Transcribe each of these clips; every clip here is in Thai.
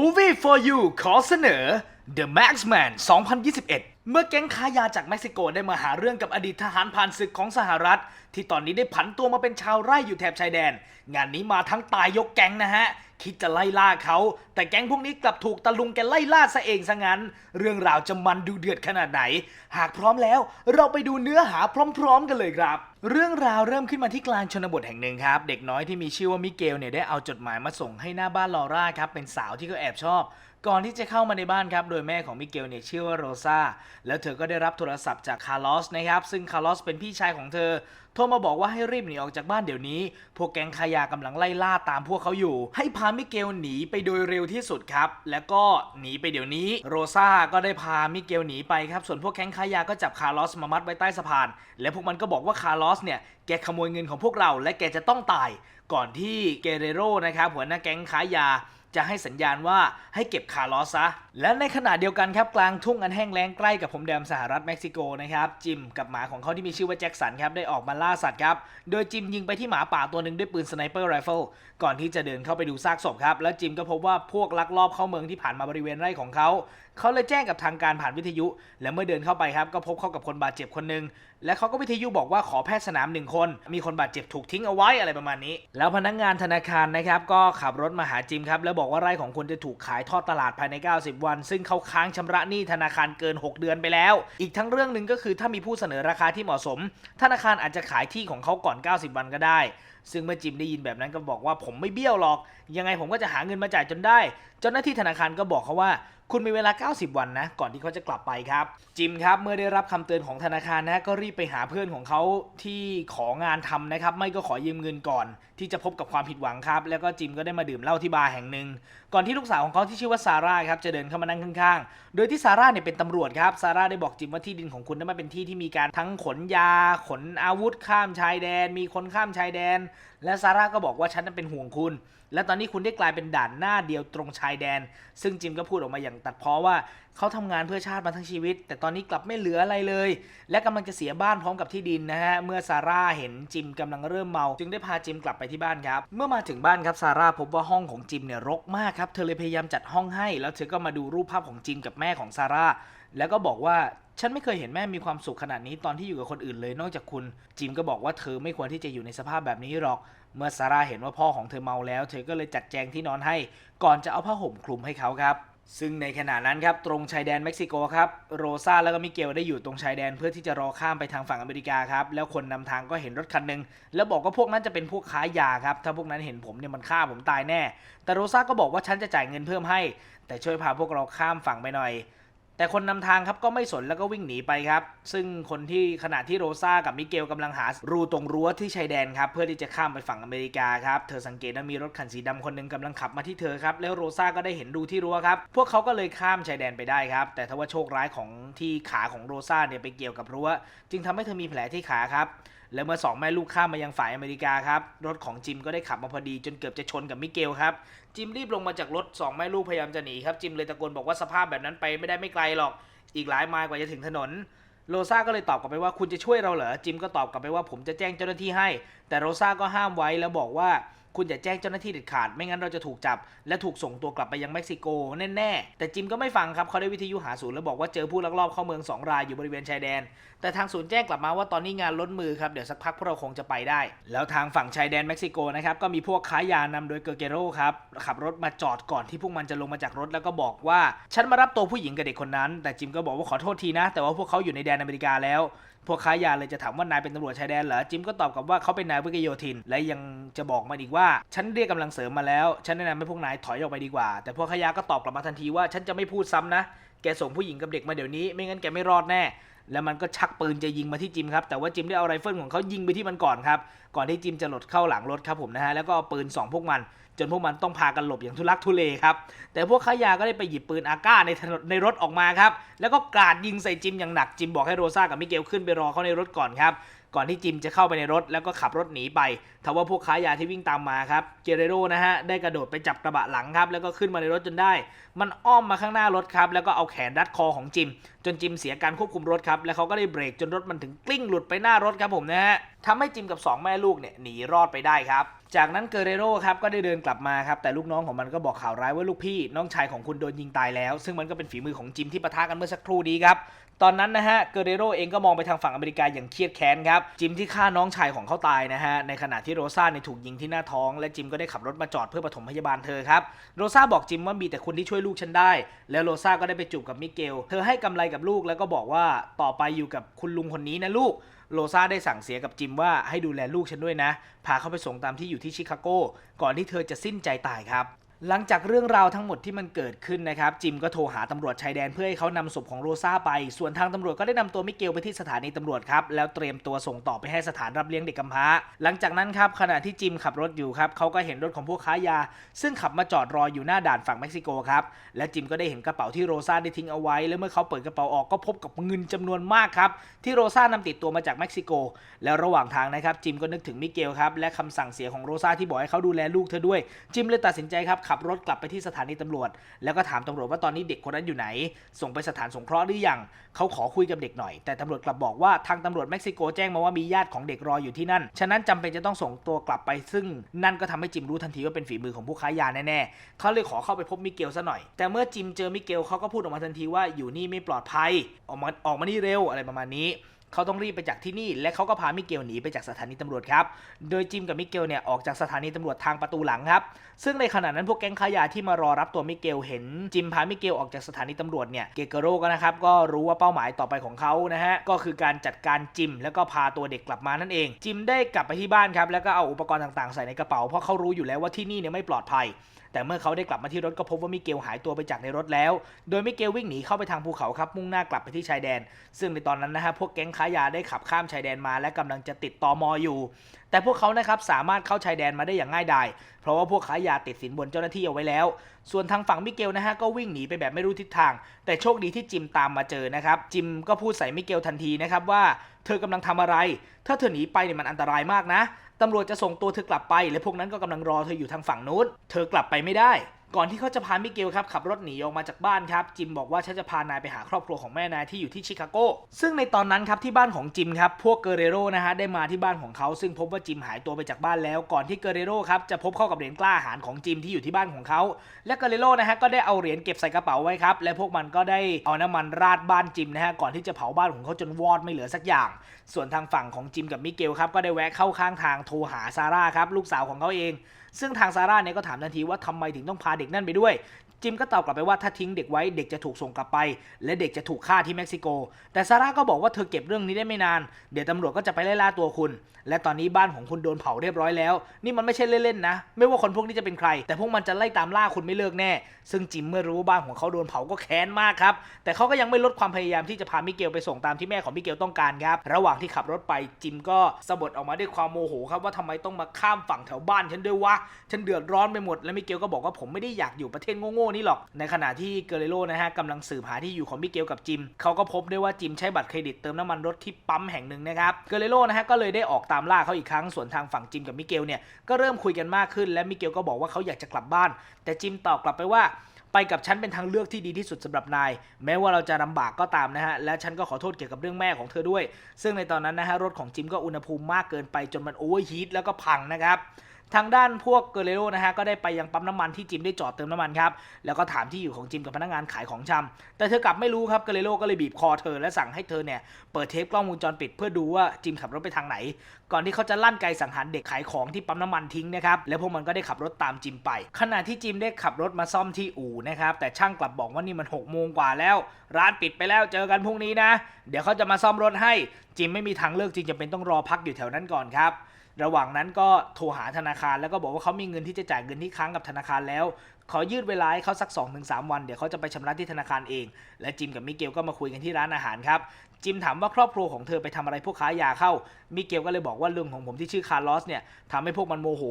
Movie for You ขอเสนอ The Maxman 2021 เมื่อแก๊งค้ายาจากเม็กซิโกได้มาหาเรื่องกับอดีตทหารผ่านศึกของสหรัฐ ที่ตอนนี้ได้ผันตัวมาเป็นชาวไร่อยู่แถบชายแดน งานนี้มาทั้งตายยกแก๊งนะฮะ คิดจะไล่ล่าเขา แต่แก๊งพวกนี้กลับถูกตะลุงแกไล่ล่าซะเองซะงั้น เรื่องราวจะมันดูเดือดขนาดไหน หากพร้อมแล้ว เราไปดูเนื้อหาพร้อม ๆ กันเลยครับ เรื่องราวเริ่มขึ้นมาที่กลางชนบทแห่งหนึ่งครับ เด็กน้อยที่มีชื่อว่ามิเกลเนี่ยได้เอาจดหมายมาส่งให้หน้าบ้านลอร่าครับเป็นสาวที่เขาแอบชอบ ก่อนที่จะเข้ามาในบ้านครับ โดยแม่ของมิเกลเนี่ยชื่อว่าโรซาแล้วเธอก็ได้รับโทรศัพท์จากคาร์ลอสนะครับ ซึ่งคาร์ลอสเป็นพี่ชายของเธอ โทรมาบอกว่าให้รีบหนีออกจากบ้านเดี๋ยวนี้ พวกแก๊งขายากำลังไล่ล่าตามพวกเขาอยู่ ให้พามิเกลหนีไปโดยเร็วที่สุดครับ แล้วก็หนีไปเดี๋ยวนี้ โรซาก็ได้พามิเกลหนีไปครับ ส่วนพวกแก๊งขายาก็จับคาร์ลอสมามัดไว้ใต้สะพาน และพวกมันก็บอกว่าคาร์ลอสเนี่ยแกขโมยเงินของพวกเรา และแกจะต้องตาย ก่อนที่เกเรโรนะครับหัวหน้าแก๊งขายา จะให้สัญญาณว่าให้เก็บคาร์ลอสซะและในขณะเดียวกันครับกลางทุ่งอันแห้งแล้งใกล้กับพรมแดนสหรัฐเม็กซิโกนะครับจิมกับหมาของเขาที่มีชื่อว่าแจ็คสันครับได้ออกมาล่าสัตว์ครับโดยจิมยิงไปที่หมาป่าตัวหนึ่งด้วยปืนสไนเปอร์ไรเฟิลก่อนที่จะเดินเข้าไปดูซากศพครับแล้วจิมก็พบว่าพวกลักลอบเข้าเมืองที่ผ่านมาบริเวณไร่ของเขา เขาเลยแจ้งกับทางการผ่านวิทยุ และเมื่อเดินเข้าไปครับก็พบเข้ากับคนบาดเจ็บคนหนึ่งและเขาก็วิทยุบอกว่าขอแพทย์สนามหนึ่งคน มีคนบาดเจ็บถูกทิ้งเอาไว้อะไรประมาณนี้ แล้วพนักงานธนาคารนะครับก็ขับรถมาหาจิมครับแล้วบอกว่าไร่ของคุณจะถูกขายทอดตลาดภายใน 90วัน ซึ่งเขาค้างชำระหนี้ธนาคารเกิน 6 เดือนไปแล้ว อีกทั้งเรื่องหนึ่งก็คือถ้ามีผู้เสนอราคาที่เหมาะสม ธนาคารอาจจะขายที่ของเขาก่อน 90 วันก็ได้ซึ่งเมื่อจิมได้ยินแบบนั้นก็บอกว่าผมไม่เบี้ยวหรอก ยังไงผมก็จะหาเงินมาจ่ายจนได้ เจ้าหน้าที่ธนาคารก็บอกเขาว่า คุณมีเวลา 90 วันนะ ก่อนที่เขาจะกลับไปครับ จิมครับ เมื่อได้รับคำเตือนของธนาคารนะ ก็รีบไปหาเพื่อนของเขาที่ของานทำนะครับ ไม่ก็ขอยืมเงินก่อน ที่จะพบกับความผิดหวังครับ แล้วก็จิมก็ได้มาดื่มเหล้าที่บาร์แห่งหนึ่ง ก่อนที่ลูกสาวของเขาที่ชื่อว่าซาร่าครับ จะเดินเข้ามานั่งข้างๆ โดยที่ซาร่าเนี่ยเป็นตำรวจครับ ซาร่าได้บอกจิมว่าที่ดินของคุณนั้นมันเป็นที่ที่มีการทั้งขนยา ขนอาวุธข้ามชายแดน มีคนข้ามชายแดนและซาร่าก็บอกว่าฉันนั้นเป็นห่วงคุณ และตอนนี้คุณได้กลายเป็นด่านหน้าเดียวตรงชายแดน ซึ่งจิมก็พูดออกมาอย่างตัดพ้อว่าเขาทำงานเพื่อชาติมาทั้งชีวิต แต่ตอนนี้กลับไม่เหลืออะไรเลย และกำลังจะเสียบ้านพร้อมกับที่ดินนะฮะเมื่อซาร่าเห็นจิมกำลังเริ่มเมา จึงได้พาจิมกลับไปที่บ้านครับ เมื่อมาถึงบ้านครับซาร่าพบว่าห้องของจิมเนี่ยรกมากครับเธอเลยพยายามจัดห้องให้ แล้วเธอก็มาดูรูปภาพของจิมกับแม่ของซาร่าแล้วก็บอกว่า ฉันไม่เคยเห็นแม่มีความสุขขนาดนี้ตอนที่อยู่กับคนอื่นเลย นอกจากคุณ จิมก็บอกว่าเธอไม่ควรที่จะอยู่ในสภาพแบบนี้หรอก เมื่อซาร่าเห็นว่าพ่อของเธอเมาแล้ว เธอก็เลยจัดแจงที่นอนให้ ก่อนจะเอาผ้าห่มคลุมให้เขาครับ ซึ่งในขณะนั้นครับตรงชายแดนเม็กซิโกครับโรซาแล้วก็มิเกลได้อยู่ตรงชายแดนเพื่อที่จะรอข้ามไปทางฝั่งอเมริกาครับแล้วคนนำทางก็เห็นรถคันหนึ่งแล้วบอกว่าพวกนั้นจะเป็นพวกค้ายาครับถ้าพวกนั้นเห็นผมเนี่ยมันฆ่าผมตายแน่ แต่โรซาก็บอกว่าฉันจะจ่ายเงินเพิ่มให้ แต่ช่วยพาพวกเราข้ามฝั่งไปหน่อย แต่คนนำทางครับก็ไม่สนแล้วก็วิ่งหนีไปครับ ซึ่งคนที่ขณะที่โรซากับมิเกลกำลังหารูตรงรั้วที่ชายแดนครับเพื่อที่จะข้ามไปฝั่งอเมริกาครับ เธอสังเกตว่ามีรถคันสีดำคนหนึ่งกำลังขับมาที่เธอครับ แล้วโรซาก็ได้เห็นรูที่รั้วครับ พวกเขาก็เลยข้ามชายแดนไปได้ครับ แต่ทว่าโชคร้ายของที่ขาของโรซาเนี่ยไปเกี่ยวกับรั้ว จึงทำให้เธอมีแผลที่ขาครับ แล้วเมื่อสองแม่ลูกข้ามมายังฝ่ายอเมริกาครับ รถของจิมก็ได้ขับมาพอดีจนเกือบจะชนกับมิเกลครับจิมรีบลงมาจากรถสองแม่ลูกพยายามจะหนีครับจิมเลยตะโกนบอกว่าสภาพแบบนั้นไปไม่ได้ไม่ไกลหรอก อีกหลายไมล์กว่าจะถึงถนนโรซาก็เลยตอบกลับไปว่าคุณจะช่วยเราเหรอจิมก็ตอบกลับไปว่าผมจะแจ้งเจ้าหน้าที่ให้ แต่โรซาก็ห้ามไว้แล้วบอกว่า คุณอย่าแจ้งเจ้าหน้าที่เด็ดขาด ไม่งั้นเราจะถูกจับ และถูกส่งตัวกลับไปยังเม็กซิโกแน่ๆ แต่จิมก็ไม่ฟังครับเขาได้วิทยุหาศูนย์แล้วบอกว่าเจอผู้ลักลอบเข้าเมืองสองรายอยู่บริเวณชายแดน แต่ทางศูนย์แจ้งกลับมาว่าตอนนี้งานล้นมือครับเดี๋ยวสักพักพวกเราคงจะไปได้ แล้วทางฝั่งชายแดนเม็กซิโกนะครับก็มีพวกค้ายานำโดยเกอร์เกโรครับขับรถมาจอดก่อนที่พวกมันจะลงมาจากรถแล้วก็บอกว่าฉันมารับตัวผู้หญิงกับเด็กคนนั้น แต่จิมก็บอกว่าขอโทษทีนะ แต่ว่าพวกเขาอยู่ในแดนอเมริกาแล้ว พวกค้ายาเลยจะถามว่านายเป็นตำรวจชายแดนเหรอจิมก็ตอบกลับว่าเขาเป็นนายวิกโยธิน และยังจะบอกมาอีกว่า ฉันเรียกกำลังเสริมมาแล้ว ฉันแนะนำให้พวกนายถอยออกไปดีกว่า แต่พวกค้ายาก็ตอบกลับมาทันทีว่าฉันจะไม่พูดซ้ำนะ แกส่งผู้หญิงกับเด็กมาเดี๋ยวนี้ ไม่งั้นแกไม่รอดแน่ แล้วมันก็ชักปืนจะยิงมาที่จิมครับ แต่ว่าจิมได้เอาไรเฟิลของเขายิงไปที่มันก่อนครับ ก่อนที่จิมจะหลดเข้าหลังรถครับผมนะฮะ แล้วก็เอาปืนสองพวกมัน จนพวกมันต้องพากันหลบอย่างทุลักทุเลครับ แต่พวกขายาก็ได้ไปหยิบปืนอาก้าในถนนในรถออกมาครับ แล้วก็กราดยิงใส่จิมอย่างหนัก จิมบอกให้โรซ่ากับมิเกลขึ้นไปรอเขาในรถก่อนครับ ก่อนที่จิมจะเข้าไปในรถแล้วก็ขับรถหนีไปทว่าพวกค้ายาที่วิ่งตามมาครับ เกเรโรนะฮะได้กระโดดไปจับกระบะหลังครับ แล้วก็ขึ้นมาในรถจนได้ มันอ้อมมาข้างหน้ารถครับ แล้วก็เอาแขนรัดคอของจิม จนจิมเสียการควบคุมรถครับ แล้วเขาก็ได้เบรกจนรถมันถึงกลิ้งหลุดไปหน้ารถครับผมนะฮะทำให้จิมกับสองแม่ลูกเนี่ยหนีรอดไปได้ครับ จากนั้นเกเรโรครับก็ได้เดินกลับมาครับแต่ลูกน้องของมันก็บอกข่าวร้ายว่าลูกพี่ น้องชายของคุณโดนยิงตายแล้ว ซึ่งมันก็เป็นฝีมือของจิมที่ปะทะกันเมื่อสักครู่นี้ครับตอนนั้นนะฮะเกเรโรเองก็มองไปทางฝั่งอเมริกาอย่างเครียดแค้นครับจิมที่ฆ่าน้องชายของเขาตายนะฮะในขณะที่โรซ่าเนี่ยถูกยิงที่หน้าท้อง และจิมก็ได้ขับรถมาจอดเพื่อปฐมพยาบาลเธอครับโรซ่าบอกจิมว่ามีแต่คุณที่ช่วยลูกฉันได้ แล้วโรซ่าก็ได้ไปจูบกับมิเกล เธอให้กำไรกับลูกแล้วก็บอกว่าต่อไปอยู่กับคุณลุงคนนี้นะลูก โลซาได้สั่งเสียกับจิมว่าให้ดูแลลูกฉันด้วยนะ พาเขาไปส่งตามที่อยู่ที่ชิคาโก ก่อนที่เธอจะสิ้นใจตายครับ หลังจากเรื่องราวทั้งหมดที่มันเกิดขึ้นนะครับ จิมก็โทรหาตำรวจชายแดนเพื่อให้เขานำศพของโรซาไป ส่วนทางตำรวจก็ได้นำตัวมิเกลไปที่สถานีตำรวจครับ แล้วเตรียมตัวส่งต่อไปให้สถานรับเลี้ยงเด็กกำพร้า หลังจากนั้นครับขณะที่จิมขับรถอยู่ครับเขาก็เห็นรถของพวกค้ายา ซึ่งขับมาจอดรออยู่หน้าด่านฝั่งเม็กซิโกครับและจิมก็ได้เห็นกระเป๋าที่โรซาได้ทิ้งเอาไว้ แล้วเมื่อเขาเปิดกระเป๋าออกก็พบกับเงินจำนวนมากครับที่โรซานำติดตัวมาจากเม็กซิโก แล้วระหว่างทางนะครับจิมก็นึกถึงมิเกลครับและคำสั่งเสียของโรซาที่บอกให้เขาดูแลลูกเธอด้วยจิมเลยตัดสินใจครับขับรถกลับไปที่สถานีตำรวจ แล้วก็ถามตำรวจว่าตอนนี้เด็กคนนั้นอยู่ไหน ส่งไปสถานสงเคราะห์หรือยังเขาขอคุยกับเด็กหน่อย แต่ตำรวจกลับบอกว่าทางตำรวจเม็กซิโกแจ้งมาว่ามีญาติของเด็กรออยู่ที่นั่น ฉะนั้นจำเป็นจะต้องส่งตัวกลับไป ซึ่งนั่นก็ทำให้จิมรู้ทันทีว่าเป็นฝีมือของผู้ค้ายาแน่ๆเขาเลยขอเข้าไปพบมิเกลซะหน่อย แต่เมื่อจิมเจอมิเกลเขาก็พูดออกมาทันทีว่าอยู่นี่ไม่ปลอดภัย ออกมาออกมานี่เร็วอะไรประมาณนี้ เขาต้องรีบไปจากที่นี่ และเขาก็พามิเกลหนีไปจากสถานีตำรวจครับ โดยจิมกับมิเกลเนี่ยออกจากสถานีตำรวจทางประตูหลังครับ ซึ่งในขณะนั้นพวกแก๊งค้ายาที่มารอรับตัวมิเกลเห็นจิมพามิเกลออกจากสถานีตำรวจเนี่ยเกเกโรก็นะครับก็รู้ว่าเป้าหมายต่อไปของเขานะฮะก็คือการจัดการจิม แล้วก็พาตัวเด็กกลับมานั่นเอง จิมได้กลับไปที่บ้านครับแล้วก็เอาอุปกรณ์ต่างๆใส่ในกระเป๋าเพราะเขารู้อยู่แล้วว่าที่นี่เนี่ยไม่ปลอดภัย แต่เมื่อเขาได้กลับมาที่รถก็พบว่ามิเกลหายตัวไปจากในรถแล้ว โดยมิเกลวิ่งหนีเข้าไปทางภูเขาครับมุ่งหน้ากลับไปที่ชายแดน ซึ่งในตอนนั้นนะฮะพวกแก๊งค้ายาได้ขับข้ามชายแดนมาและกำลังจะติดตอมออยู่ แต่พวกเขานะครับสามารถเข้าชายแดนมาได้อย่างง่ายดายเพราะว่าพวกค้ายาติดสินบนเจ้าหน้าที่เอาไว้แล้ว ส่วนทางฝั่งมิเกลนะฮะก็วิ่งหนีไปแบบไม่รู้ทิศทาง แต่โชคดีที่จิมตามมาเจอนะครับ จิมก็พูดใส่มิเกลทันทีนะครับว่า เธอกำลังทำอะไร ถ้าเธอหนีไปเนี่ยมันอันตรายมากนะ ตำรวจจะส่งตัวเธอกลับไป และพวกนั้นก็กำลังรอเธออยู่ทางฝั่งนู้น เธอกลับไปไม่ได้ ก่อนที่เขาจะพามิเกลครับขับรถหนีออกมาจากบ้านครับจิมบอกว่าฉันจะพานายไปหาครอบครัวของแม่นายที่อยู่ที่ชิคาโก ซึ่งในตอนนั้นครับที่บ้านของจิมครับพวกเกเรโรนะฮะได้มาที่บ้านของเขาซึ่งพบว่าจิมหายตัวไปจากบ้านแล้ว ก่อนที่เกเรโรครับจะพบเข้ากับเหรียญกล้าหาญของจิมที่อยู่ที่บ้านของเขา และเกเรโรนะฮะก็ได้เอาเหรียญเก็บใส่กระเป๋าไว้ครับและพวกมันก็ได้เอาน้ำมันราดบ้านจิมนะฮะก่อนที่จะเผาบ้านของเขาจนวอดไม่เหลือสักอย่าง ส่วนทางฝั่งของจิมกับมิเกลครับก็ได้แวะเข้าข้างทางโทรหาซาร่าครับลูกสาวของเขาเอง ซึ่งทางซาร่าเนี่ยก็ถามทันทีว่าทำไมถึงต้องพาเด็กนั่นไปด้วย จิมก็ตอบกลับไปว่าถ้าทิ้งเด็กไว้เด็กจะถูกส่งกลับไป และเด็กจะถูกฆ่าที่เม็กซิโก แต่ซาร่าก็บอกว่าเธอเก็บเรื่องนี้ได้ไม่นาน เดี๋ยวตำรวจก็จะไปไล่ล่าตัวคุณ และตอนนี้บ้านของคุณโดนเผาเรียบร้อยแล้ว นี่มันไม่ใช่เล่นๆนะ ไม่ว่าคนพวกนี้จะเป็นใคร แต่พวกมันจะไล่ตามล่าคุณไม่เลิกแน่ ซึ่งจิมเมื่อรู้ว่าบ้านของเขาโดนเผาก็แค้นมากครับ แต่เขาก็ยังไม่ลดความพยายามที่จะพามิเกลไปส่งตามที่แม่ของมิเกลต้องการครับ ระหว่างที่ขับรถไปจิมก็สะบัดออกมาด้วยความโมโหครับว่าทำไมต้องมาข้ามฝั่งแถวบ้านฉันด้วยวะ ฉันเดือดร้อนไปหมด และมิเกลก็บอกว่าผมไม่ได้อยากอยู่ประเทศโง่ๆนี่หรอก ในขณะที่เกเรโรนะฮะกำลังสืบหาที่อยู่ของมิเกลกับจิม เขาก็พบได้ว่าจิมใช้บัตรเครดิตเติมน้ำมันรถที่ปั๊มแห่งหนึ่งนะครับ เกเรโรนะฮะก็เลยได้ออกตามล่าเขาอีกครั้ง ส่วนทางฝั่งจิมกับมิเกลเนี่ยก็เริ่มคุยกันมากขึ้น และมิเกลก็บอกว่าเขาอยากจะกลับบ้าน แต่จิมตอบกลับไปว่าไปกับฉันเป็นทางเลือกที่ดีที่สุดสำหรับนาย แม้ว่าเราจะลำบากก็ตามนะฮะ และฉันก็ขอโทษเกี่ยวกับเรื่องแม่ของเธอด้วย ซึ่งในตอนนั้นนะฮะรถของจิมก็อุณหภูมิมากเกินไปจนมันโอเวอร์ฮีทแล้วก็พังนะครับ ทางด้านพวกเกเรโรนะฮะก็ได้ไปยังปั๊มน้ำมันที่จิมได้จอดเติมน้ำมันครับแล้วก็ถามที่อยู่ของจิมกับพนักงานขายของชำแต่เธอกลับไม่รู้ครับเกเรโรก็เลยบีบคอเธอและสั่งให้เธอเนี่ยเปิดเทปกล้องวงจรปิดเพื่อดูว่าจิมขับรถไปทางไหน ก่อนที่เขาจะลั่นไกสังหารเด็กขายของที่ปั๊มน้ำมันทิ้งนะครับแล้วพวกมันก็ได้ขับรถตามจิมไป ขณะที่จิมได้ขับรถมาซ่อมที่อู่นะครับแต่ช่างกลับบอกว่านี่มัน6กโมงกว่าแล้ว ร้านปิดไปแล้วเจอกันพรุ่งนี้นะ เดี๋ยวเขาจะมาซ่อมรถให้จิมไม่มีทางเลือกจริงจะเป็นต้องรอพักอยู่แถวนั้นก่อนครับ ระหว่างนั้นก็โทรหาธนาคารแล้วก็บอกว่าเขามีเงินที่จะจ่ายเงินที่ค้างกับธนาคารแล้ว ขอยืดเวลาให้เขาสัก 2-3 วัน เดี๋ยวเขาจะไปชำระที่ธนาคารเอง และจิมกับมิเกลก็มาคุยกันที่ร้านอาหารครับ จิมถามว่าครอบครัวของเธอไปทำอะไรพวกค้ายาเข้า มิเกลก็เลยบอกว่าลุงของผมที่ชื่อคาร์ลอสเนี่ยทำให้พวกมันโมโห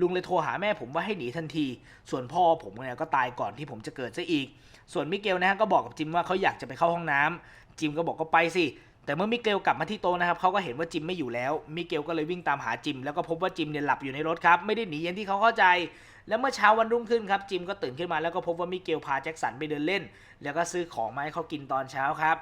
ลุงเลยโทรหาแม่ผมว่าให้หนีทันที ส่วนพ่อผมเนี่ยก็ตายก่อนที่ผมจะเกิดซะอีก ส่วนมิเกลนะฮะก็บอกกับจิมว่าเขาอยากจะไปเข้าห้องน้ำจิมก็บอกก็ไปสิ แต่เมื่อมิเกลกลับมาที่โต๊ะนะครับเขาก็เห็นว่าจิมไม่อยู่แล้ว มิเกลก็เลยวิ่งตามหาจิม แล้วก็พบว่าจิมเนี่ยหลับอยู่ในรถครับ ไม่ได้หนีอย่างที่เขาเข้าใจ แล้วเมื่อเช้าวันรุ่งขึ้นครับ จิมก็ตื่นขึ้นมาแล้วก็พบว่ามิเกลพาแจ็คสันไปเดินเล่น แล้วก็ซื้อของมาให้เขากินตอนเช้าครับ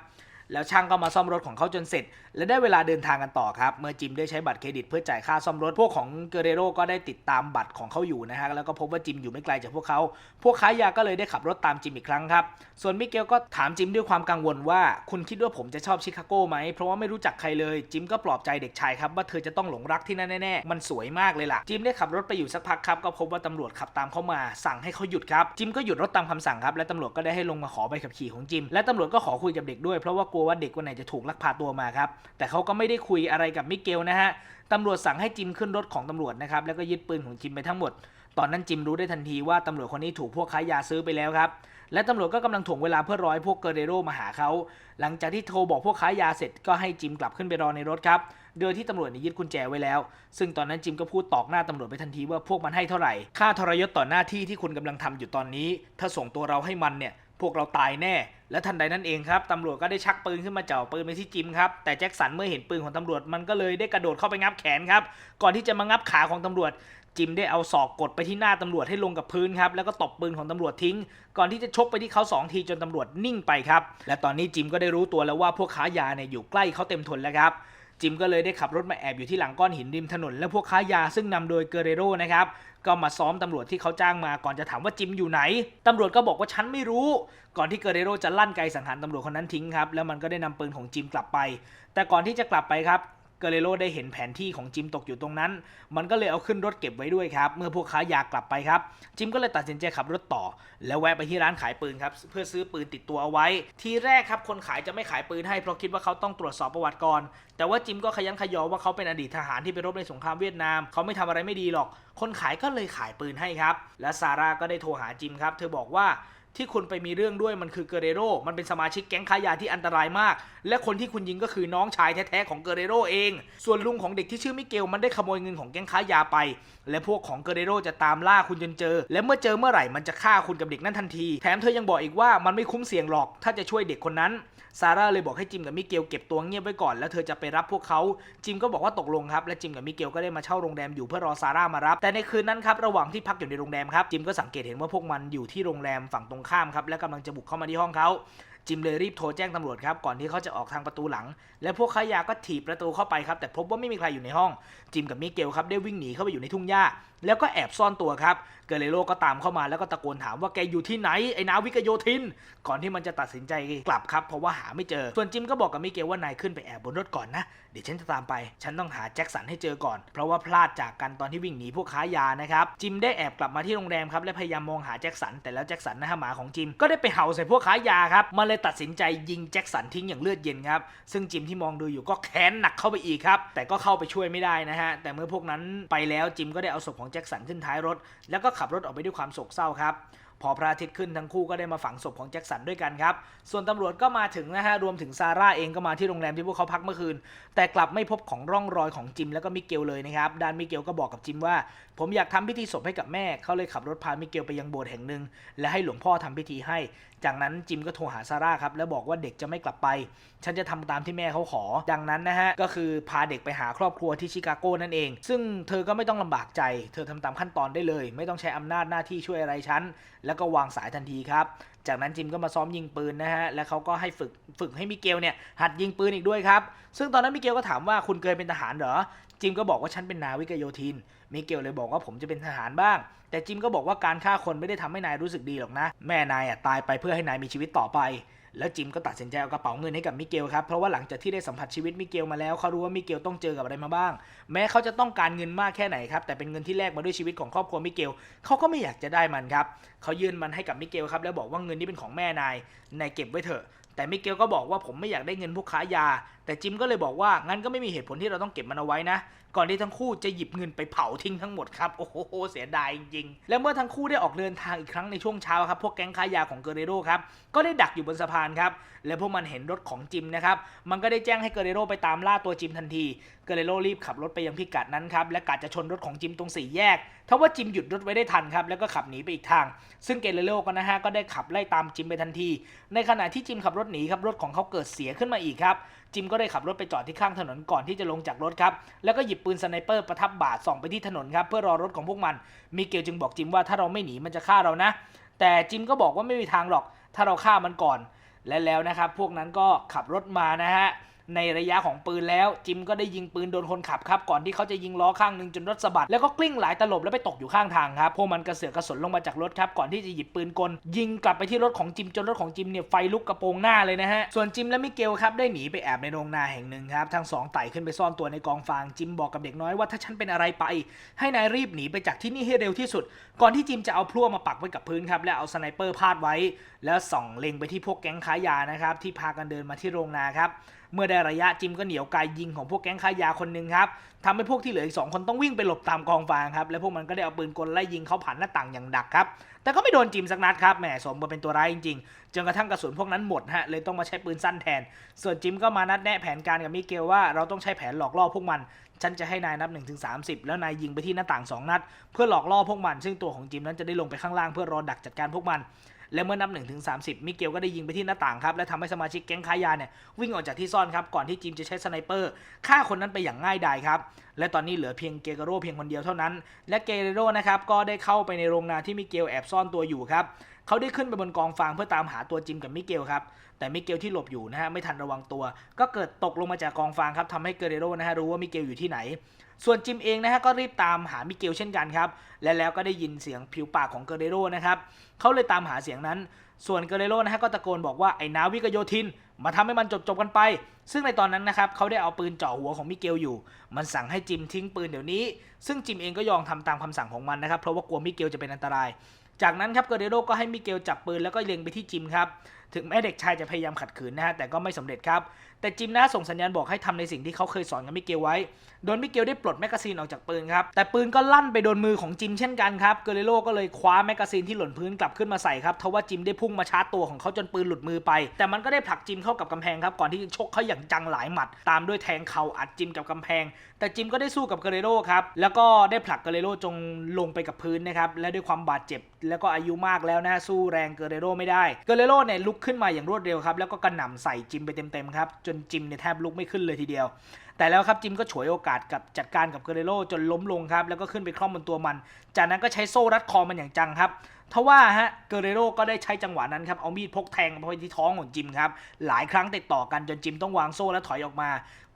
แล้วช่างก็มาซ่อมรถของเขาจนเสร็จ และได้เวลาเดินทางกันต่อครับ เมื่อจิมได้ใช้บัตรเครดิตเพื่อจ่ายค่าซ่อมรถ พวกของเกเรโรก็ได้ติดตามบัตรของเขาอยู่นะฮะ แล้วก็พบว่าจิมอยู่ไม่ไกลจากพวกเขา พวกค้ายาก็เลยได้ขับรถตามจิมอีกครั้งครับ ส่วนมิเกลก็ถามจิมด้วยความกังวลว่า คุณคิดว่าผมจะชอบชิคาโกไหม เพราะว่าไม่รู้จักใครเลย จิมก็ปลอบใจเด็กชายครับว่าเธอจะต้องหลงรักที่นั่นแน่ๆ มันสวยมากเลยล่ะ จิมได้ขับรถไปอยู่สักพักครับ ก็พบว่าตำรวจขับตามเข้ามา สั่งให้เขาหยุดครับ จิมก็หยุดรถตามคำสั่งครับ และตำรวจก็ได้ให้ลงมาขอใบขับขี่ของจิม และตำรวจก็ขอคุยกับเด็กด้วยเพราะว่ากลัวว่าเด็กคนไหนจะถูกลักพาตัวมาครับ แต่เขาก็ไม่ได้คุยอะไรกับมิเกลนะฮะตำรวจสั่งให้จิมขึ้นรถของตำรวจนะครับ แล้วก็ยึดปืนของจิมไปทั้งหมด ตอนนั้นจิมรู้ได้ทันทีว่าตำรวจคนนี้ถูกพวกค้ายาซื้อไปแล้วครับ และตำรวจก็กำลังถ่วงเวลาเพื่อรอให้พวกเกเรโรมาหาเขา หลังจากที่โทรบอกพวกค้ายาเสร็จก็ให้จิมกลับขึ้นไปรอในรถครับ โดยที่ตำรวจยึดกุญแจไว้แล้ว ซึ่งตอนนั้นจิมก็พูดตอกหน้าตำรวจไปทันทีว่าพวกมันให้เท่าไหร่ ค่าทรยศต่อหน้าที่ที่คุณกำลังทำอยู่ตอนนี้ ถ้าส่งตัวเราให้มันเนี่ย วกเราตายแน่ และทันใดนั้นเองครับตำรวจก็ได้ชักปืนขึ้นมาเจ่อปืนไปที่จิมครับ แต่แจ็คสันเมื่อเห็นปืนของตำรวจมันก็เลยได้กระโดดเข้าไปงับแขนครับ ก่อนที่จะมางับขาของตำรวจ จิมได้เอาศอกกดไปที่หน้าตำรวจให้ลงกับพื้นครับ แล้วก็ตบปืนของตำรวจทิ้ง ก่อนที่จะชกไปที่เขาสองทีจนตำรวจนิ่งไปครับ และตอนนี้จิมก็ได้รู้ตัวแล้วว่าพวกค้ายาเนี่ยอยู่ใกล้เขาเต็มทนแล้วครับ จิมก็เลยได้ขับรถมาแอบอยู่ที่หลังก้อนหินริมถนน และพวกค้ายาซึ่งนำโดยเกเรโรนะครับก็มาซ้อมตำรวจที่เขาจ้างมาก่อนจะถามว่าจิมอยู่ไหน ตำรวจก็บอกว่าฉันไม่รู้ ก่อนที่เกเรโรจะลั่นไกสังหารตำรวจคนนั้นทิ้งครับ แล้วมันก็ได้นำปืนของจิมกลับไป แต่ก่อนที่จะกลับไปครับ เกเรโรได้เห็นแผนที่ของจิมตกอยู่ตรงนั้น มันก็เลยเอาขึ้นรถเก็บไว้ด้วยครับ เมื่อพวกค้ายากลับไปครับ จิมก็เลยตัดสินใจขับรถต่อ แล้วแวะไปที่ร้านขายปืนครับ เพื่อซื้อปืนติดตัวเอาไว้ ทีแรกครับ คนขายจะไม่ขายปืนให้เพราะคิดว่าเขาต้องตรวจสอบประวัติก่อน แต่ว่าจิมก็ขยันขยอว่าเขาเป็นอดีตทหารที่ไปรบในสงครามเวียดนาม เขาไม่ทำอะไรไม่ดีหรอก คนขายก็เลยขายปืนให้ครับ และซาร่าก็ได้โทรหาจิมครับ เธอบอกว่า ที่คุณไปมีเรื่องด้วยมันคือเกเรโรมันเป็นสมาชิกแก๊งค้ายาที่อันตรายมาก และคนที่คุณยิงก็คือน้องชายแท้ๆของเกเรโรเอง ส่วนลุงของเด็กที่ชื่อมิเกลมันได้ขโมยเงินของแก๊งค้ายาไป และพวกของเกเรโรจะตามล่าคุณจนเจอ และเมื่อเจอเมื่อไหร่มันจะฆ่าคุณกับเด็กนั่นทันที แถมเธอยังบอกอีกว่ามันไม่คุ้มเสี่ยงหรอก ถ้าจะช่วยเด็กคนนั้นซาร่าเลยบอกให้จิมกับมิเกลเก็บตัวเงียบไว้ก่อนแล้วเธอจะไปรับพวกเขา จิมก็บอกว่าตกลงครับ และจิมกับมิเกลก็ได้มาเช่าโรงแรมอยู่เพื่อรอซาร่ามารับ แต่ในคืนนั้นครับระหว่างที่พักอยู่ในโรงแรมครับจิมก็สังเกตเห็นว่าพวกมันอยู่ที่โรงแรมฝั่งตรงข้ามครับและกำลังจะบุกเข้ามาที่ห้องเขาจิมเลยรีบโทรแจ้งตำรวจครับก่อนที่เขาจะออกทางประตูหลัง และพวกขายาก็ถีบประตูเข้าไปครับแต่พบว่าไม่มีใครอยู่ในห้อง จิมกับมิเกลครับได้วิ่งหนีเข้าไปอยู่ในทุ่งหญ้า แล้วก็แอบซ่อนตัวครับ เกเรโรก็ตามเข้ามาแล้วก็ตะโกนถามว่าแกอยู่ที่ไหนไอ้นาวิกโยธิน ก่อนที่มันจะตัดสินใจกลับครับ เพราะว่าหาไม่เจอ ส่วนจิมก็บอกกับมิเกลว่านายขึ้นไปแอบบนรถก่อนนะ เดี๋ยวฉันจะตามไป ฉันต้องหาแจ็คสันให้เจอก่อน เพราะว่าพลาดจากกันตอนที่วิ่งหนีพวกค้ายานะครับ จิมได้แอบกลับมาที่โรงแรมครับและพยายามมองหาแจ็คสัน แต่แล้วแจ็คสันนะฮะหมาของจิมก็ได้ไปเห่าใส่พวกค้ายาครับมันเลยตัดสินใจยิงแจ็คสันทิ้งอย่างเลือดเย็นครับซึ่งจิมที่มองดูอยู่ก็แค้นหนักเข้าไปอีกครับแต่ก็เข้าไปช่วยไม่ได้นะฮะแต่เมื่อพวกนั้นไปแล้วจิมก็ได้เอาศพของแจ็คสันขึ้นท้ายรถ แล้วก็ขับรถออกไปด้วยความโศกเศร้าครับพอพระอาทิตย์ขึ้นทั้งคู่ก็ได้มาฝังศพของแจ็คสันด้วยกันครับ ส่วนตำรวจก็มาถึงนะฮะ รวมถึงซาร่าเองก็มาที่โรงแรมที่พวกเขาพักเมื่อคืน แต่กลับไม่พบของร่องรอยของจิมแล้วก็มิเกลเลยนะครับ ด้านมิเกลก็บอกกับจิมว่า ผมอยากทำพิธีศพให้กับแม่ เขาเลยขับรถพามิเกลไปยังโบสถ์แห่งหนึ่งและให้หลวงพ่อทำพิธีให้จากนั้นจิมก็โทรหาซาร่าครับแล้วบอกว่าเด็กจะไม่กลับไป ฉันจะทำตามที่แม่เขาขอ ดังนั้นนะฮะก็คือพาเด็กไปหาครอบครัวที่ชิคาโกนั่นเอง ซึ่งเธอก็ไม่ต้องลำบากใจ เธอทำตามขั้นตอนได้เลย ไม่ต้องใช้อำนาจหน้าที่ช่วยอะไรฉันแล้วก็วางสายทันทีครับจากนั้นจิมก็มาซ้อมยิงปืนนะฮะ และเขาก็ให้ฝึกฝึกให้มิเกลเนี่ยหัดยิงปืนอีกด้วยครับ ซึ่งตอนนั้นมิเกลก็ถามว่าคุณเคยเป็นทหารเหรอ จิมก็บอกว่าฉันเป็นนาวิกโยธิน มิเกลเลยบอกว่าผมจะเป็นทหารบ้าง แต่จิมก็บอกว่าการฆ่าคนไม่ได้ทำให้นายรู้สึกดีหรอกนะ แม่นายอะตายไปเพื่อให้นายมีชีวิตต่อไป แล้วจิมก็ตัดสินใจเอากระเป๋าเงินให้กับมิเกลครับ เพราะว่าหลังจากที่ได้สัมผัสชีวิตมิเกลมาแล้วเขารู้ว่ามิเกลต้องเจอกับอะไรมาบ้าง แม้เขาจะต้องการเงินมากแค่ไหนครับ แต่เป็นเงินที่แลกมาด้วยชีวิตของครอบครัวมิเกลเขาก็ไม่อยากจะได้มันครับ เขายื่นมันให้กับมิเกลครับแล้วบอกว่าเงินนี้เป็นของแม่นาย นายเก็บไว้เถอะ แต่มิเกลก็บอกว่าผมไม่อยากได้เงินพวกค้ายา แต่จิมก็เลยบอกว่างั้นก็ไม่มีเหตุผลที่เราต้องเก็บมันเอาไว้นะ ก่อนที่ทั้งคู่จะหยิบเงินไปเผาทิ้งทั้งหมดครับ โอ้โหเสียดายจริงๆและเมื่อทั้งคู่ได้ออกเดินทางอีกครั้งในช่วงเช้าครับ พวกแก๊งค้ายาของเกเรโรครับ ก็ได้ดักอยู่บนสะพานครับ และพวกมันเห็นรถของจิมนะครับ มันก็ได้แจ้งให้เกเรโรไปตามล่าตัวจิมทันทีเกเรโรรีบขับรถไปยังพิกัดนั้นครับและกะจะชนรถของจิมตรงสี่แยกทว่าจิมหยุดรถไว้ได้ทันครับแล้วก็ขับหนีไปอีกทาง ซึ่งเกเรโรก็นะฮะก็ได้ขับไล่ตามจิมไปทันที ในขณะที่จิมขับรถหนีครับรถของเขาเกิดเสียขึ้นมาอีกครับจิมก็ได้ขับรถไปจอดที่ข้างถนนก่อนที่จะลงจากรถครับแล้วก็หยิบปืนสไนเปอร์ประทับบาดส่องไปที่ถนนครับเพื่อรอรถของพวกมัน มิเกลจึงบอกจิมว่าถ้าเราไม่หนีมันจะฆ่าเรานะ แต่จิมก็บอกว่าไม่มีทางหรอก ถ้าเราฆ่ามันก่อน และแล้วนะครับพวกนั้นก็ขับรถมานะฮะ ในระยะของปืนแล้ว จิมก็ได้ยิงปืนโดนคนขับครับ ก่อนที่เขาจะยิงล้อข้างหนึ่งจนรถสะบัด แล้วก็กลิ้งหลายตลบแล้วไปตกอยู่ข้างทางครับพวกมันกระเสือกกระสนลงมาจากรถครับก่อนที่จะหยิบปืนกล ยิงกลับไปที่รถของจิมจนรถของจิมเนี่ยไฟลุกกระโปรงหน้าเลยนะฮะส่วนจิมและมิเกลครับได้หนีไปแอบในโรงนาแห่งหนึ่งครับทั้งสองไต่ขึ้นไปซ่อนตัวในกองฟางจิมบอกกับเด็กน้อยว่าถ้าฉันเป็นอะไรไป ให้นายรีบหนีไปจากที่นี่ให้เร็วที่สุด ก่อนที่จิมจะเอาพลั่วมาปักไว้กับพื้นครับแล้วเอาสไนเปอร์พาดไว้ แล้วส่องเล็งไปที่พวกแก๊งค้ายานะครับที่พากันเดินมาที่โรงนาครับ เมื่อได้ระยะจิมก็เหนียวไกายยิงของพวกแก๊งค้ายาคนหนึ่งครับทำให้พวกที่เหลืออีกสองคนต้องวิ่งไปหลบตามกองฟางครับ และพวกมันก็ได้เอาปืนกลไล่ยิงเขาผ่านหน้าต่างอย่างดักครับ แต่ก็ไม่โดนจิมสักนัดครับแหมสมกับเป็นตัวร้ายจริงๆจนกระทั่งกระสุนพวกนั้นหมดฮะเลยต้องมาใช้ปืนสั้นแทน ส่วนจิมก็มานัดแนะแผนการกับมิเกลว่าเราต้องใช้แผนหลอกล่อพวกมัน ฉันจะให้นายนับ1นถึงสิแล้วนายยิงไปที่หน้าต่าง 2 นัด เพื่อหลอกล่อพวกมัน ซึ่งตัวของจิมนั้นจะได้ลงไปข้างล่างเพื่อรอดักจัดการพวกมัน และเมื่อนับ1นถึงสามิเกลก็ได้ยิงไปที่หน้าต่างครับและทำให้สมาชิกแก๊งค้ายาเนี่ยวิ่งออกจากที่ซ่อนครับก่อนที่จิมจะใช้สไนเปอร์ฆ่าคนนั้นไปอย่างง่ายดายครับและตอนนี้เหลือเพียงเกเกโรเพียงคนเดียวเท่านั้น และเกเรโรนะครับก็ได้เข้าไปในโรงนาที่มิเกลแอบซ่อนตัวอยู่ครับเขาได้ขึ้นไปบนกองฟางเพื่อตามหาตัวจิมกับมิเกลครับ แต่มิเกลที่หลบอยู่นะฮะไม่ทันระวังตัว ก็เกิดตกลงมาจากกองฟางครับทำให้เกเรโรนะฮะรู้ว่ามิเกลอยู่ที่ไหน ส่วนจิมเองนะฮะก็รีบตามหามิเกลเช่นกันครับ และแล้วก็ได้ยินเสียงผิวปากของเกเรโรนะครับเขาเลยตามหาเสียงนั้น ส่วนเกเรโรนะฮะก็ตะโกนบอกว่าไอ้นาวิกโยธิน มาทำให้มันจบจบๆกันไป ซึ่งในตอนนั้นนะครับเขาได้เอาปืนเจาะหัวของมิเกลอยู่ มันสั่งให้จิมทิ้งปืนเดี๋ยวนี้ ซึ่งจิมเองก็ยอมทำตามคำสั่งของมันนะครับเพราะว่ากลัวมิเกลจะเป็นอันตราย จากนั้นครับเกเรโรก็ให้มิเกลจับปืนแล้วก็เล็งไปที่จิมครับ ถึงแม้เด็กชายจะพยายามขัดขืนนะฮะแต่ก็ไม่สำเร็จครับ แต่จิมนะส่งสัญญาณบอกให้ทำในสิ่งที่เขาเคยสอนกับมิเกลไว้ โดนมิเกลได้ปลดแมกกาซีนออกจากปืนครับ แต่ปืนก็ลั่นไปโดนมือของจิมเช่นกันครับเกเรโรก็เลยคว้าแมกกาซีนที่หล่นพื้นกลับขึ้นมาใส่ครับทว่าจิมได้พุ่งมาชาร์จตัวของเขาจนปืนหลุดมือไป แต่มันก็ได้ผลักจิมเข้ากับกำแพงครับก่อนที่จะชกเขาอย่างจังหลายหมัด ตามด้วยแทงเข่าอัดจิมกับกำแพง แต่จิมก็ได้สู้กับเกเรโรครับแล้วก็ได้ผลักเกเรโรจงลงไปกับพื้นนะครับและด้วยความบาดเจ็บ แล้วก็อายุมากแล้วนะสู้แรงเกเรโรไม่ได้เกเรโรเนี่ยลุกขึ้นมาอย่างรวดเร็วครับ แล้วก็กระหน่ำใส่จิมไปเต็มๆครับ จนจิมเนี่ยแทบลุกไม่ขึ้นเลยทีเดียว แต่แล้วครับจิมก็ฉวยโอกาสกับจัดการกับเกเรโรจนล้มลงครับ แล้วก็ขึ้นไปคล่อมบนตัวมัน จากนั้นก็ใช้โซ่รัดคอมันอย่างจังครับทว่าฮะเกเรโรก็ได้ใช้จังหวะนั้นครับเอามีดพกแทงไปที่ท้องของจิมครับหลายครั้งติดต่อกันจนจิมต้องวางโซ่และถอยออกมา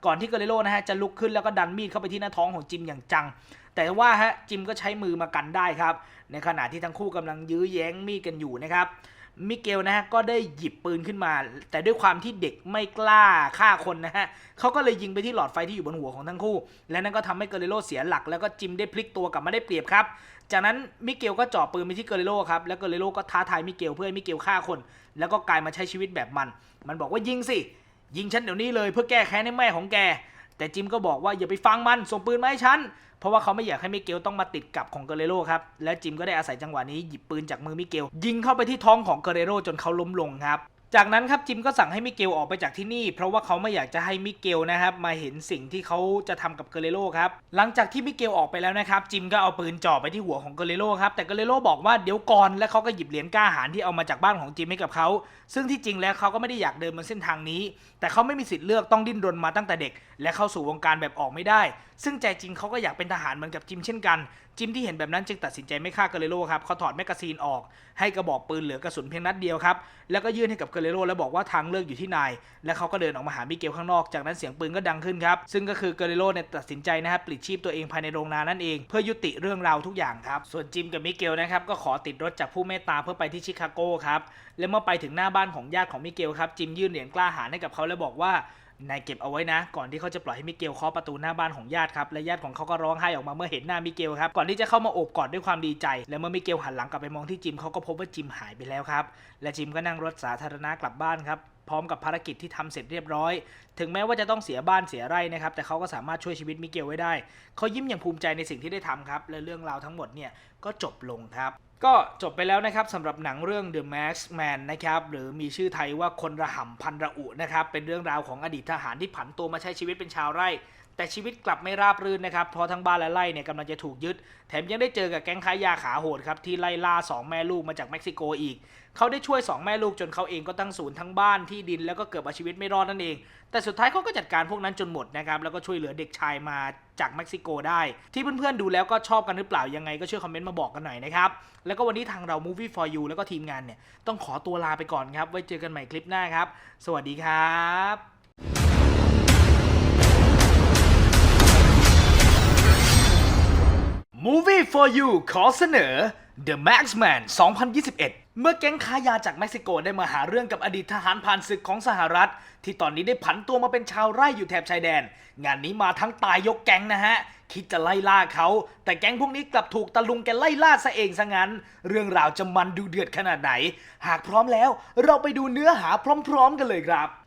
ก่อนที่เกเรโรนะฮะจะลุกขึ้นแล้วก็ดันมีดเข้าไปที่หน้าท้องของจิมอย่างจัง แต่ว่าฮะจิมก็ใช้มือมากันได้ครับ ในขณะที่ทั้งคู่กำลังยื้อแย้งมีดกันอยู่นะครับ มิเกลนะฮะก็ได้หยิบปืนขึ้นมา แต่ด้วยความที่เด็กไม่กล้าฆ่าคนนะฮะเขาก็เลยยิงไปที่หลอดไฟที่อยู่บนหัวของทั้งคู่ และนั่นก็ทำให้เกเรโรเสียหลัก แล้วก็จิมได้พลิกตัวกลับมาได้เปรียบครับ จากนั้นมิเกลก็จ่อปืนไปที่เกเรโรครับแล้วเกเรโรก็ท้าทายมิเกลเพื่อให้มิเกลฆ่าคน แล้วก็กลายมาใช้ชีวิตแบบมัน มันบอกว่ายิงสิยิงฉันเดี๋ยวนี้เลยเพื่อแก้แค้นให้แม่ของแก แต่จิมก็บอกว่าอย่าไปฟังมันส่งปืนมาให้ฉัน เพราะว่าเขาไม่อยากให้มิเกลต้องมาติดกับของเกเรโรครับ และจิมก็ได้อาศัยจังหวะนี้หยิบปืนจากมือมิเกลยิงเข้าไปที่ท้องของเกเรโรจนเขาล้มลงครับ จากนั้นครับจิมก็สั่งให้มิเกลออกไปจากที่นี่ เพราะว่าเขาไม่อยากจะให้มิเกลนะครับมาเห็นสิ่งที่เขาจะทำกับเกเรโรครับหลังจากที่มิเกลออกไปแล้วนะครับจิมก็เอาปืนจ่อไปที่หัวของเกเรโรครับแต่เกเรโรบอกว่าเดี๋ยวก่อนและเขาก็หยิบเหรียญกล้าหาญที่เอามาจากบ้านของจิมให้กับเขาซึ่งที่จริงแล้วเขาก็ไม่ได้อยากเดินบนเส้นทางนี้ แต่เขาไม่มีสิทธิ์เลือกต้องดิ้นรนมาตั้งแต่เด็ก และเข้าสู่วงการแบบออกไม่ได้ ซึ่งใจจริงเขาก็อยากเป็นทหารเหมือนกับจิมเช่นกันจิมที่เห็นแบบนั้นจึงตัดสินใจไม่ฆ่าเกเรโรครับเขาถอดแมกกาซีนออกให้กระบอกปืนเหลือกระสุนเพียงนัดเดียวครับแล้วก็ยื่นให้กับเกเรโรแล้วบอกว่าทางเลือกอยู่ที่นาย และเขาก็เดินออกมาหามิเกลข้างนอก จากนั้นเสียงปืนก็ดังขึ้นครับ ซึ่งก็คือเกเรโรเนี่ยตัดสินใจนะครับปลิดชีพตัวเองภายในโรงนานั่นเอง เพื่อยุติเรื่องราวทุกอย่างครับ ส่วนจิมกับมิเกลนะครับก็ขอติดรถจากผู้เมตตาเพื่อไปที่ชิคาโกครับ และเมื่อไปถึงหน้าบ้านของญาติของมิเกลครับ จิมยื่นเหรียญกล้าหาญให้กับเขาแล้วบอกว่า นายเก็บเอาไว้นะ ก่อนที่เขาจะปล่อยให้มิเกลเคาะประตูหน้าบ้านของญาติครับ และญาติของเขาก็ร้องไห้ออกมาเมื่อเห็นหน้ามิเกลครับ ก่อนที่จะเข้ามาโอบกอดด้วยความดีใจ และเมื่อมิเกลหันหลังกลับไปมองที่จิมเขาก็พบว่าจิมหายไปแล้วครับ และจิมก็นั่งรถสาธารณะกลับบ้านครับพร้อมกับภารกิจที่ทำเสร็จเรียบร้อย ถึงแม้ว่าจะต้องเสียบ้านเสียไร่นะครับ แต่เขาก็สามารถช่วยชีวิตมิเกลไว้ได้ เขายิ้มอย่างภูมิใจในสิ่งที่ได้ทำครับ และเรื่องราวทั้งหมดเนี่ยก็จบลงครับ ก็จบไปแล้วนะครับสำหรับหนังเรื่อง The Max Man นะครับหรือมีชื่อไทยว่าคนระห่ำพันระอุนะครับเป็นเรื่องราวของอดีตทหารที่ผันตัวมาใช้ชีวิตเป็นชาวไร่ แต่ชีวิตกลับไม่ราบรื่นนะครับเพราะทั้งบ้านและไร่เนี่ยกำลังจะถูกยึด แถมยังได้เจอกับแก๊งค้ายาขาโหดครับที่ไล่ล่าสองแม่ลูกมาจากเม็กซิโกอีก เขาได้ช่วยสองแม่ลูกจนเขาเองก็ตั้งศูนย์ทั้งบ้านที่ดินแล้วก็เกือบเอาชีวิตไม่รอดนั่นเอง แต่สุดท้ายเขาก็จัดการพวกนั้นจนหมดนะครับแล้วก็ช่วยเหลือเด็กชายมาจากเม็กซิโกได้ ที่เพื่อนๆดูแล้วก็ชอบกันหรือเปล่ายังไงก็ช่วยคอมเมนต์มาบอกกันหน่อยนะครับแล้วก็วันนี้ทางเรา Movie for You แล้วก็ทีมงานเนี่ยต้องขอตัวลาไปก่อนครับไว้เจอกันใหม่คลิปหน้าครับ สวัสดีครับ Movie for You ขอเสนอ The Maxman 2021 เมื่อแก๊งค้ายาจากเม็กซิโกได้มาหาเรื่องกับอดีตทหารผ่านศึกของสหรัฐ ที่ตอนนี้ได้ผันตัวมาเป็นชาวไร่อยู่แถบชายแดน งานนี้มาทั้งตายยกแก๊งนะฮะ คิดจะไล่ล่าเขา แต่แก๊งพวกนี้กลับถูกตะลุงแกไล่ล่าซะเองซะงั้น เรื่องราวจะมันดูเดือดขนาดไหน หากพร้อมแล้ว เราไปดูเนื้อหาพร้อม ๆ กันเลยครับ